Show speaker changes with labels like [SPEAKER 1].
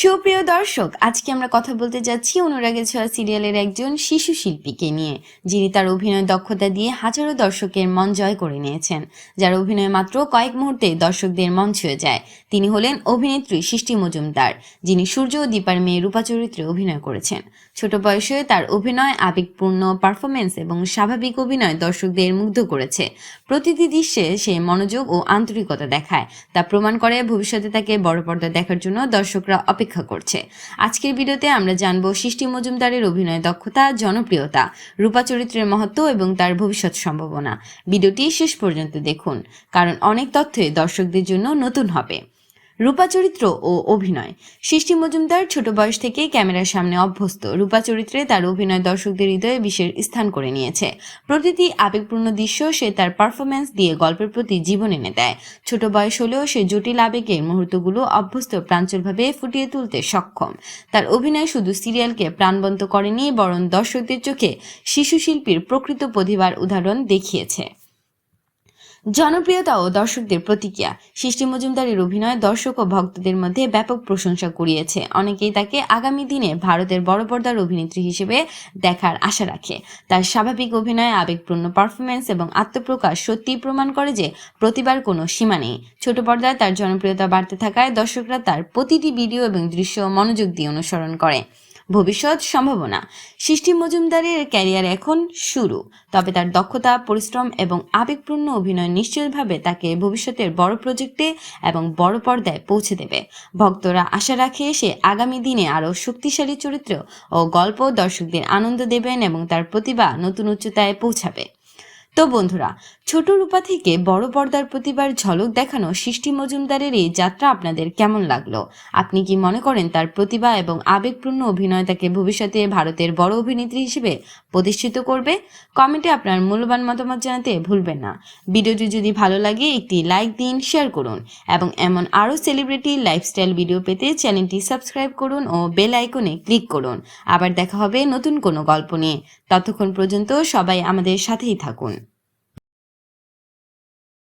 [SPEAKER 1] সুপ্রিয় দর্শক, আজকে আমরা কথা বলতে যাচ্ছি অনুরাগের ছোঁয়া সিরিয়ালের একজন শিশু শিল্পীকে নিয়ে, যিনি তার অভিনয় দক্ষতা দিয়ে হাজারো দর্শকের মন জয় করে নিয়েছেন। যার অভিনয় মাত্র কয়েক মুহূর্তে দর্শকদের মন ছুঁয়ে যায়। তিনি হলেন অভিনেত্রী সৃষ্টি মজুমদার, যিনি সূর্য ও দীপার মেয়ে রূপা চরিত্রে অভিনয় করেছেন। ছোট বয়সে তার অভিনয় আবেগপূর্ণ পারফরমেন্স এবং স্বাভাবিক অভিনয় দর্শকদের মুগ্ধ করেছে। প্রতিটি দৃশ্যে সে মনোযোগ ও আন্তরিকতা দেখায়। তা প্রমাণ করে ভবিষ্যতে তাকে বড় পর্দা দেখার জন্য দর্শকরা অপেক্ষা করছে। আজকের ভিডিওতে আমরা জানব সৃষ্টি মজুমদারের অভিনয় দক্ষতা, জনপ্রিয়তা, রূপা চরিত্রের মহত্ব এবং তার ভবিষ্যৎ সম্ভাবনা। ভিডিওটি শেষ পর্যন্ত দেখুন, কারণ অনেক তথ্যই দর্শকদের জন্য নতুন হবে। রূপা চরিত্র ও অভিনয়। সৃষ্টি মজুমদার ছোট বয়স থেকেই ক্যামেরার সামনে অভ্যস্ত। রূপা চরিত্রে তার অভিনয় দর্শকদের হৃদয়ে বিশেষ স্থান করে নিয়েছে। প্রতিটি আবেগপূর্ণ দৃশ্য সে তার পারফরমেন্স দিয়ে গল্পের প্রতি জীবন এনে দেয়। ছোট বয়স হলেও সে জটিল আবেগের মুহূর্তগুলো অভ্যস্ত প্রাঞ্চলভাবে ফুটিয়ে তুলতে সক্ষম। তার অভিনয় শুধু সিরিয়ালকে প্রাণবন্ত করেনি, বরং দর্শকদের চোখে শিশু শিল্পীর প্রকৃত প্রতিভার উদাহরণ দেখিয়েছে। জনপ্রিয়তা ও দর্শকদের প্রতিক্রিয়া। সৃষ্টি মজুমদারের অভিনয় দর্শক ও ভক্তদের মধ্যে ব্যাপক প্রশংসা কুড়িয়েছে। অনেকেই তাকে আগামী দিনে ভারতের বড় পর্দার অভিনেত্রী হিসেবে দেখার আশা রাখে। তার স্বাভাবিক অভিনয় আবেগপূর্ণ পারফরমেন্স এবং আত্মপ্রকাশ সত্যিই প্রমাণ করে যে প্রতিবার কোনো সীমা নেই। ছোট পর্দায় তার জনপ্রিয়তা বাড়তে থাকায় দর্শকরা তার প্রতিটি ভিডিও এবং দৃশ্য মনোযোগ দিয়ে অনুসরণ করে। ভবিষ্যৎ সম্ভাবনা। সৃষ্টি মজুমদারের ক্যারিয়ার এখন শুরু, তবে তার দক্ষতা, পরিশ্রম এবং আবেগপূর্ণ অভিনয় নিশ্চয়ভাবে তাকে ভবিষ্যতের বড় প্রজেক্টে এবং বড় পর্দায় পৌঁছে দেবে। ভক্তরা আশা রাখে সে আগামী দিনে আরও শক্তিশালী চরিত্র ও গল্প দর্শকদের আনন্দ দেবেন এবং তার প্রতিভা নতুন উচ্চতায় পৌঁছাবে। তো বন্ধুরা, ছোট রূপা থেকে বড় পর্দার প্রতিবার ঝলক দেখানো সৃষ্টি মজুমদারের এই যাত্রা আপনাদের কেমন লাগল? আপনি কি মনে করেন তার প্রতিভা এবং আবেগপূর্ণ অভিনয় তাকে ভবিষ্যতে ভারতের বড় অভিনেত্রী হিসেবে প্রতিষ্ঠিত করবে? কমেন্টে আপনার মূল্যবান মতামত জানাতে ভুলবেন না। ভিডিওটি যদি ভালো লাগে, একটি লাইক দিন, শেয়ার করুন এবং এমন আরও সেলিব্রিটি লাইফস্টাইল ভিডিও পেতে চ্যানেলটি সাবস্ক্রাইব করুন ও বেল আইকনে ক্লিক করুন। আবার দেখা হবে নতুন কোনো গল্প নিয়ে। ততক্ষণ পর্যন্ত সবাই আমাদের সাথেই থাকুন।